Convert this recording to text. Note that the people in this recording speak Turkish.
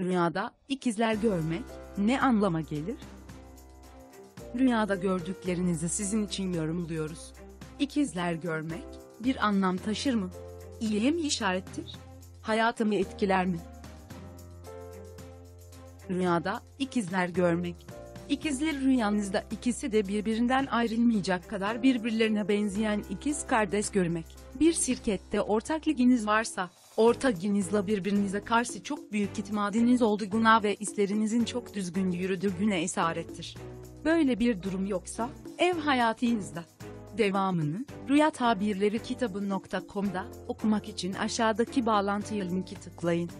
Rüyada ikizler görmek ne anlama gelir? Rüyada gördüklerinizi sizin için yorumluyoruz. İkizler görmek bir anlam taşır mı? İyiye mi işarettir? Hayatımı etkiler mi? Rüyada ikizler görmek. İkizler rüyanızda ikisi de birbirinden ayrılmayacak kadar birbirlerine benzeyen ikiz kardeş görmek. Bir şirkette ortak liginiz varsa, ortağınızla birbirinize karşı çok büyük itimadınız olduğuna ve işlerinizin çok düzgün yürüdüğüne esarettir. Böyle bir durum yoksa, ev hayatınızda. Devamını, Rüya Tabirleri kitabı.com'da okumak için aşağıdaki bağlantıya linki tıklayın.